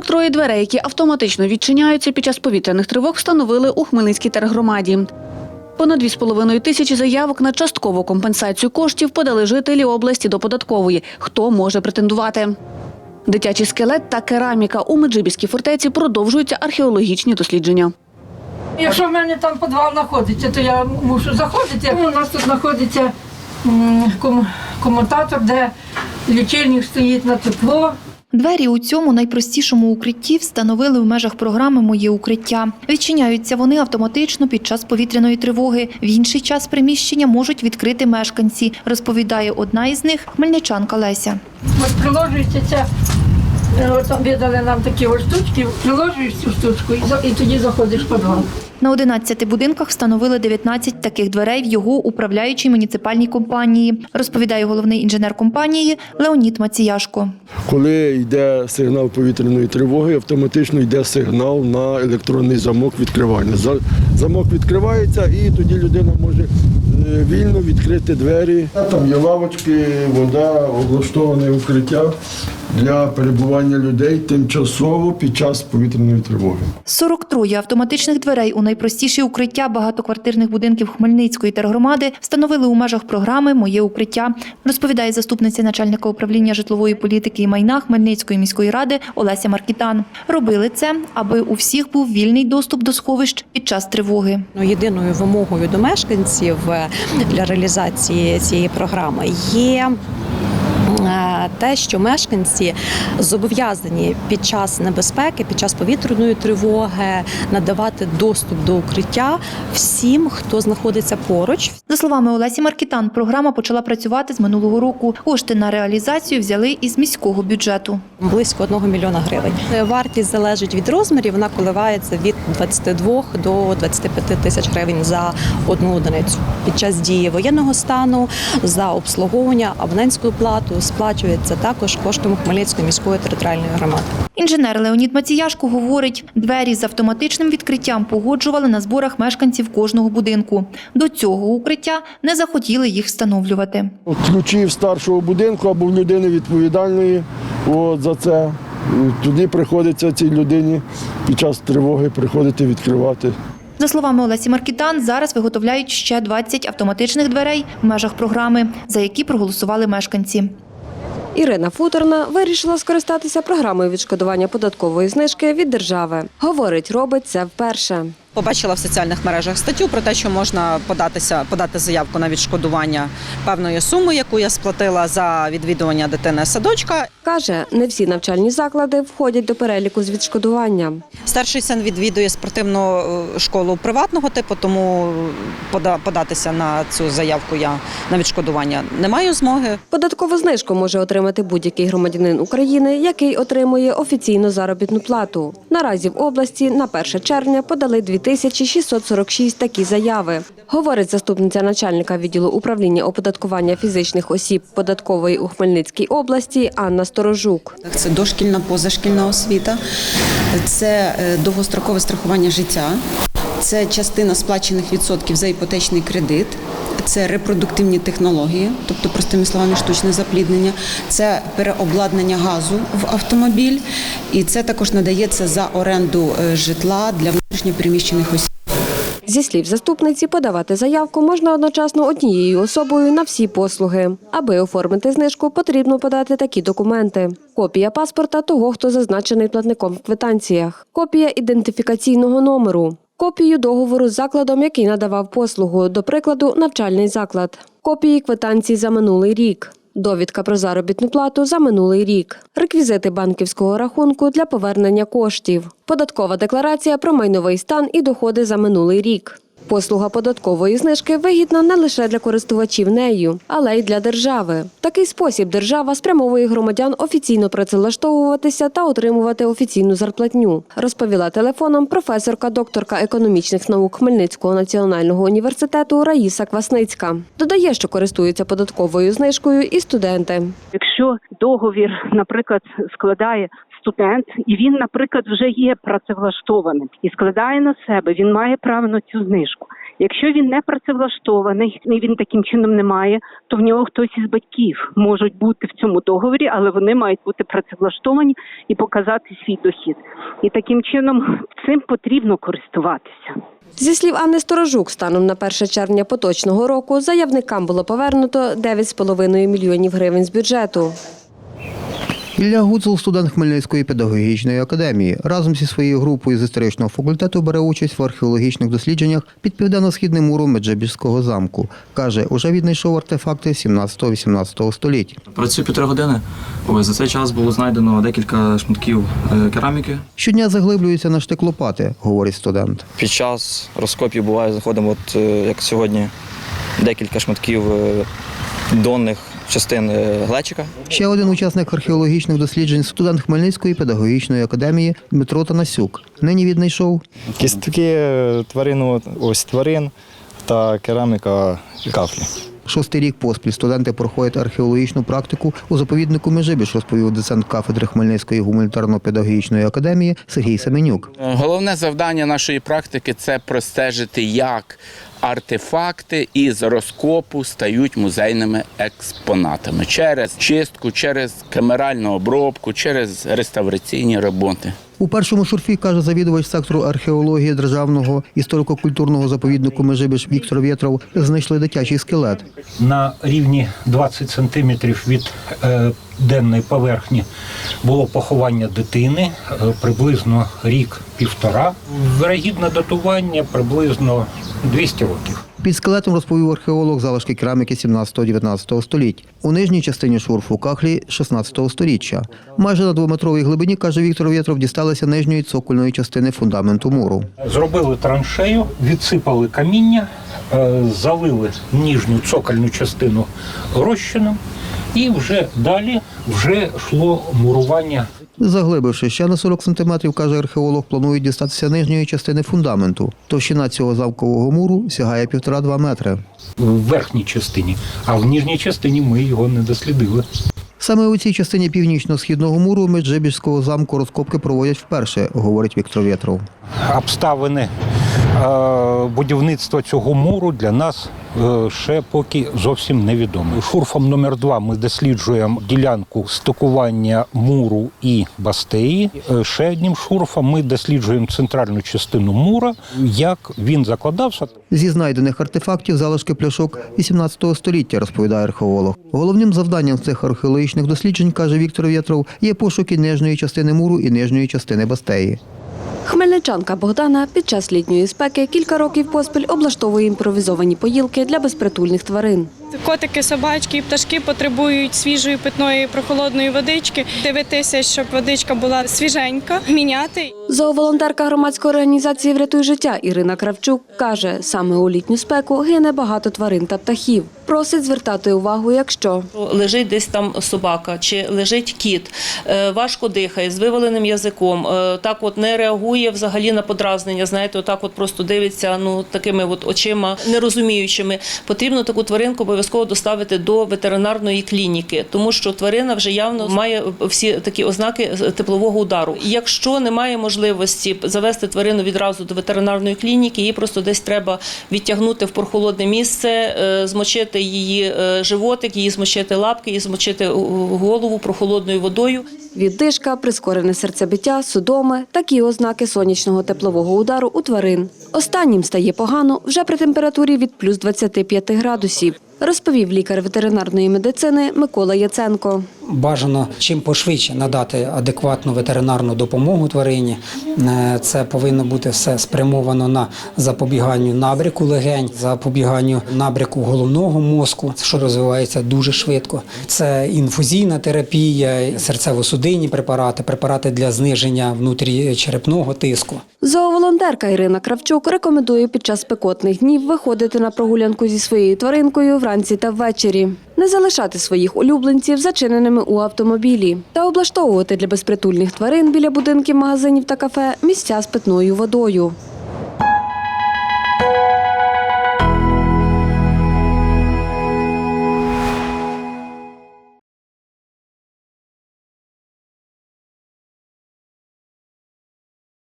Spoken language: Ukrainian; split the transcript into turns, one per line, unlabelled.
43 дверей, які автоматично відчиняються під час повітряних тривог, встановили у Хмельницькій тергромаді. Понад 2,5 тисячі заявок на часткову компенсацію коштів подали жителі області до податкової. Хто може претендувати? Дитячий скелет та кераміка у Меджибіській фортеці продовжуються археологічні дослідження.
Якщо в мене там підвал знаходиться, то я мушу заходити. У нас тут знаходиться комутатор, де лічильник стоїть на тепло.
Двері у цьому найпростішому укритті встановили в межах програми Моє укриття. Відчиняються вони автоматично під час повітряної тривоги. В інший час приміщення можуть відкрити мешканці, розповідає одна із них хмельничанка Леся.
От приложується ця, е, там видали нам такі ось штучки, приложуєш цю штучку і тоді заходиш в підвал.
На 11 будинках встановили 19 таких дверей в його управляючій муніципальній компанії, розповідає головний інженер компанії Леонід Маціяшко.
Коли йде сигнал повітряної тривоги, автоматично йде сигнал на електронний замок відкривання. Замок відкривається і тоді людина може е, вільно відкрити двері. Там є лавочки, вода, облаштоване укриття для перебування людей тимчасово під час повітряної тривоги.
43 автоматичних дверей у найпростіші укриття багатоквартирних будинків Хмельницької тергромади встановили у межах програми Моє укриття, розповідає заступниця начальника управління житлової політики і майна Хмельницької міської ради Олеся Маркітан. Робили це, аби у всіх був вільний доступ до сховищ під час тривоги.
Ну, єдиною вимогою до мешканців е, для реалізації цієї програми є. Те, що мешканці зобов'язані під час небезпеки, під час повітряної тривоги надавати доступ до укриття всім, хто знаходиться поруч.
За словами Олесі Маркітан, програма почала працювати з минулого року. Кошти на реалізацію взяли із міського бюджету.
Близько 1 мільйона гривень. Вартість залежить від розмірів. Вона коливається від 22 до 25 тисяч гривень за одну одиницю. Під час дії воєнного стану за обслуговування абонентською платою сплачується також коштом Хмельницької міської територіальної громади.
Інженер Леонід Маціяшко говорить, двері з автоматичним відкриттям погоджували на зборах мешканців кожного будинку. До цього укриття не захотіли їх встановлювати.
От Ключі в старшого будинку або в людини відповідальної от, за це. Туди приходиться цій людині під час тривоги приходити відкривати.
За словами Олесі Маркітан, зараз виготовляють ще 20 автоматичних дверей в межах програми, за які проголосували мешканці.
Ірина Футорна вирішила скористатися програмою відшкодування податкової знижки від держави. Говорить, робить це вперше.
Побачила в соціальних мережах статтю про те, що можна податися, подати заявку на відшкодування певної суми, яку я сплатила за відвідування дитини садочка.
Каже, не всі навчальні заклади входять до переліку з відшкодування.
Старший син відвідує спортивну е, школу приватного типу, тому податися на цю заявку я на відшкодування не маю змоги.
Податкову знижку може отримати будь-який громадянин України, який отримує офіційну заробітну плату. Наразі в області на 1 червня подали 2646 такі заяви. Говорить заступниця начальника відділу управління оподаткування фізичних осіб податкової у Хмельницькій області Анна Сторожук.
Це дошкільна позашкільна освіта, це е, довгострокове страхування життя, це частина сплачених відсотків за іпотечний кредит. Це репродуктивні технології, тобто, простими словами, штучне запліднення, це переобладнання газу в автомобіль, і це також надається за оренду е, житла для внутрішньопереміщених осіб.
Зі слів заступниці, подавати заявку можна одночасно однією особою на всі послуги. Аби оформити знижку, потрібно подати такі документи: копія паспорта того, хто зазначений платником в квитанціях, копія ідентифікаційного номеру, копію договору з закладом, який надавав послугу, до прикладу, навчальний заклад, копії квитанцій за минулий рік. Довідка про заробітну плату за минулий рік, реквізити банківського рахунку для повернення коштів, податкова декларація про майновий стан і доходи за минулий рік. Послуга податкової знижки вигідна не лише для користувачів нею, але й для держави. В такий спосіб держава спрямовує громадян офіційно працевлаштовуватися та отримувати офіційну зарплатню, розповіла телефоном професорка, докторка економічних наук Хмельницького національного університету Раїса Квасницька. Додає, що користуються податковою знижкою і студенти.
Якщо договір, наприклад, складає студент, і він, наприклад, вже є працевлаштованим і складає на себе, він має право на цю знижку. Знижку. Якщо він не працевлаштований і він таким чином не має, то в нього хтось із батьків можуть бути в цьому договорі, але вони мають бути працевлаштовані і показати свій дохід. І таким чином цим потрібно користуватися.
Зі слів Анни Сторожук, станом на 1 червня поточного року заявникам було повернуто 9,5 мільйонів гривень з бюджету.
Ілля Гуцул, студент Хмельницької педагогічної академії, разом зі своєю групою з історичного факультету бере участь в археологічних дослідженнях під південно-східним муром Меджибіжського замку. Каже, уже віднайшов артефакти 17-18 століть.
Працюю півтори години. Ось за цей час було знайдено декілька шматків е, кераміки.
Щодня заглиблюється на штик лопати, говорить студент.
Під час розкопів буває, заходимо, от е, як сьогодні, декілька шматків е, донних частин е, глечика.
Ще один учасник археологічних досліджень, студент Хмельницької педагогічної академії Дмитро Танасюк. Нині віднайшов
Кістки тварин, ось тварин та кераміка кафлі.
Шостий рік поспіль студенти проходять археологічну практику у заповіднику Межибіж, розповів доцент кафедри Хмельницької гуманітарно-педагогічної академії Сергій Семенюк.
Головне завдання нашої практики це простежити, як артефакти із розкопу стають музейними експонатами через чистку, через камеральну обробку, через реставраційні роботи.
У першому шурфі, каже завідувач сектору археології державного історико-культурного заповіднику Межибіж Віктор Вєтров, знайшли дитячий скелет.
на рівні 20 сантиметрів від е, денної поверхні було поховання дитини е, приблизно рік-півтора. Вирогідне датування приблизно 200 років.
Під скелетом розповів археолог залишки кераміки 17-19 століть. У нижній частині шурфу кахлі 16 сторіччя. Майже на двометровій глибині, каже Віктор Вєтров, дісталися нижньої цокольної частини фундаменту муру.
Зробили траншею, відсипали каміння, е, залили нижню цокольну частину розчином, і вже далі вже йшло мурування
Заглибивши ще на 40 сантиметрів, каже археолог, планують дістатися нижньої частини фундаменту. Товщина цього замкового муру сягає півтора-два метри.
в верхній частині, а в нижній частині ми його не дослідили.
Саме у цій частині північно-східного муру Меджибіжського замку розкопки проводять вперше, говорить Віктор Вєтров.
обставини будівництва цього муру для нас е, ще поки зовсім невідомі. Шурфом номер 2 ми досліджуємо ділянку стикування муру і бастеї. Е, Ще одним шурфом ми досліджуємо центральну частину мура, як він закладався.
Зі знайдених артефактів залишки пляшок 18 століття, розповідає археолог. Головним завданням цих археологічних досліджень, каже Віктор Вєтров, є пошуки нижньої частини муру і нижньої частини бастеї.
Хмельничанка Богдана під час літньої спеки кілька років поспіль облаштовує імпровізовані поїлки для безпритульних тварин.
Котики, собачки і пташки потребують свіжої питної прохолодної водички. Дивитися, щоб водичка була свіженька, міняти.
Зооволонтерка громадської організації Врятуй життя Ірина Кравчук каже, саме у літню спеку гине багато тварин та птахів. Просить звертати увагу, якщо
лежить десь там собака чи лежить кіт, е, важко дихає з виваленим язиком, е, так от не реагує взагалі на подразнення. Знаєте, отак от просто дивиться ну такими от очима нерозуміючими. Потрібно таку тваринку обов'язково доставити до ветеринарної клініки, тому що тварина вже явно має всі такі ознаки теплового удару. Якщо немає можливості завести тварину відразу до ветеринарної клініки, її просто десь треба відтягнути в прохолодне місце, е, змочити її е, животик, її змочити лапки, її змочити е, голову прохолодною водою.
Віддишка, прискорене серцебиття, судоми такі ознаки сонячного теплового удару у тварин. Останнім стає погано вже при температурі від плюс 25 градусів, розповів лікар ветеринарної медицини Микола Яценко.
Бажано чим пошвидше надати адекватну ветеринарну допомогу тварині. Е, Це повинно бути все спрямовано на запобіганню набряку легень, запобіганню набряку головного мозку, що розвивається дуже швидко. Це інфузійна терапія, серцево-судинні препарати, препарати для зниження внутрічерепного тиску.
Зооволонтерка Ірина Кравчук рекомендує під час спекотних днів виходити на прогулянку зі своєю тваринкою вранці та ввечері, не залишати своїх улюбленців зачиненими у автомобілі та облаштовувати для безпритульних тварин біля будинків, магазинів та кафе місця з питною водою.